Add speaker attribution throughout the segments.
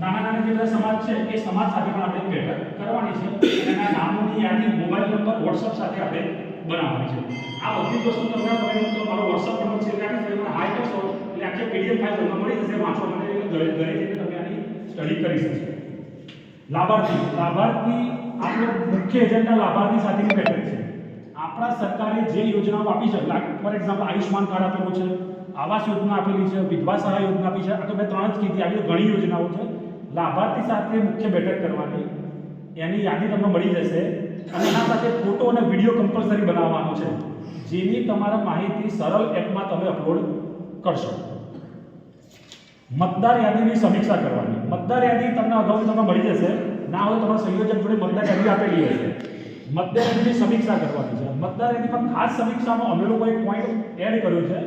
Speaker 1: નાના નાના જે બધા સમાજ છે, એ સમાજ સાથે પણ આપણે બેઠક કરવાની છે. એના નામોની યાદી મોબાઈલ નંબર વોટ્સઅપ સાથે આપણે બનાવવાની છે. આ બધી વસ્તુ તમને તમે તો મારો વોટ્સઅપ નંબર છે એટલે તમે મને હાઈ કરશો એટલે આખી પીડીએફ ફાઇલ તમને મળી જશે. વાંચો એટલે ઘરે ઘરે જઈને તમે આની સ્ટડી કરી શકશો લાભાર્થી. લાભાર્થી આપણો મુખ્ય એજન્ડા લાભાર્થી સાથેની બેઠક છે. આપણા સરકારે જે યોજનાઓ આપી છે ફોર એક્ઝામ્પલ આયુષ્માન કાર્ડ આપેલું છે, આવાસ યોજના આપેલી છે, વિધવા સહાય યોજના આપી છે, આ તો મેં ત્રણ જ કીધી, આવી ઘણી યોજનાઓ છે. લાભાર્થી સાથે મુખ્ય બેઠક કરવાની, એની યાદી તમને મળી જશે. અને એના સાથે ફોટો અને વીડિયો કમ્પલસરી બનાવવાનો છે, જેની તમારા માહિતી સરળ એપમાં તમે અપલોડ કરશો. મતદાર યાદીની સમીક્ષા કરવાની. મતદાર યાદી તમને અગાઉ તમને મળી જશે, ના હોય તમારા સંયોજક જોડે મતદાર યાદી આપેલી હશે. મતદાર યાદીની સમીક્ષા કરવાની છે. મતદાર યાદીમાં ખાસ સમીક્ષામાં અમે લોકો પોઈન્ટ એડ કર્યો છે.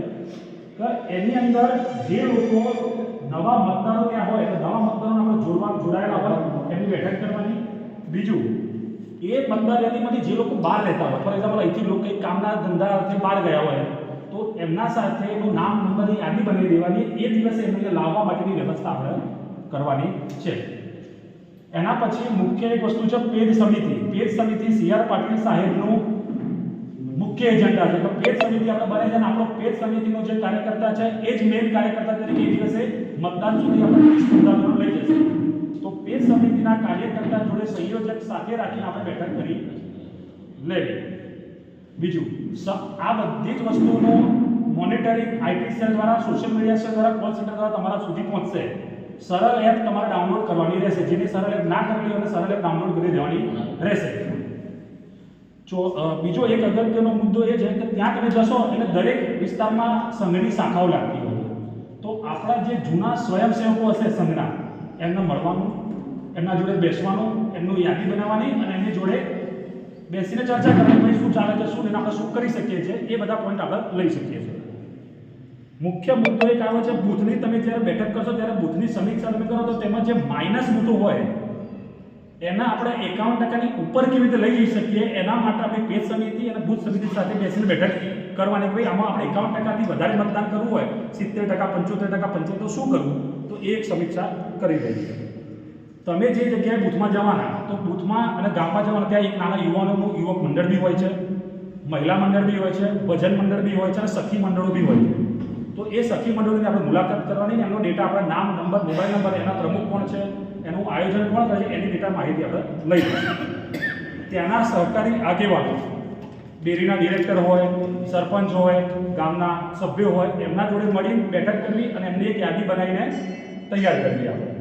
Speaker 1: કે એની અંદર જે લોકો નવા મતદારો ત્યાં હોય, તો નવા મતદારોને આપણે જોડવા જોડાયેલા હોય, એમની બેઠક કરવાની. બીજું, એ મતદાર યાદીમાંથી જે લોકો બહાર રહેતા હોય ફોર એક્ઝામ્પલ અહીંથી લોકો કંઈક કામના ધંધા અર્થે બહાર ગયા હોય, તો એમના સાથે એનું નામ નંબરની યાદી બનાવી દેવાની. એ દિવસે એમને લાવવા માટેની વ્યવસ્થા આપણે કરવાની છે. એના પછી મુખ્ય એક વસ્તુ છે પેજ સમિતિ. પેજ સમિતિ સી આર પાટીલ સાહેબનું મુખ્ય એજન્ડા છે. તો પેજ સમિતિ આપણે બને છે આપણો પેજ સમિતિનો જે કાર્યકર્તા છે, એ જ મેન કાર્યકર્તા તરીકે દિવસે મતદાન સુધી આપણે સ્પર્ધામાં લઈ જશે. તો પેજ સમિતિના કાર્યકર્તા જોડે સંયોજક સાથે રાખીને આપણે બેઠક કરી લેવી. બીજું આ બધી જ વસ્તુનું મોનિટરિંગ આઈટી સેલ દ્વારા સોશિયલ મીડિયા સેલ દ્વારા કોલ સેન્ટર દ્વારા તમારા સુધી પહોંચશે. સરળ એપ તમારે ડાઉનલોડ કરવાની રહેશે. જેની સરળ એપ ના કરવી હોય સરળ એપ ડાઉનલોડ કરી દેવાની રહેશે. જો બીજો એક અગત્યનો મુદ્દો એ છે કે ત્યાં તમે જશો એટલે દરેક વિસ્તારમાં સંઘની શાખાઓ લાગતી હોય. તો આપણા જે જૂના સ્વયંસેવકો હશે સંઘના એમને મળવાનું એમના જોડે બેસવાનું એમનું યાદી બનાવવાની અને એમની જોડે બેસીને ચર્ચા કરવાની ભાઈ શું ચાલે છે શું એને આપણે શું કરી શકીએ છીએ એ બધા પોઈન્ટ આપણે લઈ શકીએ છીએ. મુખ્ય મુદ્દો એક આવે છે, બૂથની તમે જ્યારે બેઠક કરશો ત્યારે બૂથની સમીક્ષા તમે કરો તો તેમાં જે માઇનસ બૂથો હોય, એના આપણે એકાવન ટકાની ઉપર કેવી રીતે લઈ જઈ શકીએ, એના માટે આપણે પેજ સમિતિ અને બૂથ સમિતિ સાથે બેસીને બેઠક કરવાની ભાઈ આમાં આપણે એકાવન ટકાથી વધારે મતદાન કરવું હોય, સિત્તેર ટકા, પંચોતેર ટકા, પંચોતેર શું કરવું? તો એ એક સમીક્ષા કરી રહી છે. તમે જે જગ્યાએ બૂથમાં જવાના, તો બૂથમાં અને ગામમાં જવાના, ત્યાં એક નાના યુવાનોનું યુવક મંડળ બી હોય છે, મહિલા મંડળ બી હોય છે, ભજન મંડળ બી હોય છે અને સખી મંડળો બી હોય છે. તો એ સખી મંડળોની આપણે મુલાકાત કરવાની એમનો ડેટા આપણે નામ નંબર મોબાઈલ નંબર એના પ્રમુખ કોણ છે, એનું આયોજન કોણ કરે એની ડેટા માહિતી આપણે લઈ ત્યાંના સહકારી આગેવાનો, ડેરીના ડિરેક્ટર હોય, સરપંચ હોય, ગામના સભ્યો હોય, એમના જોડે મળીને બેઠક કરવી અને એમની એક યાદી બનાવીને તૈયાર કરવી આપણે.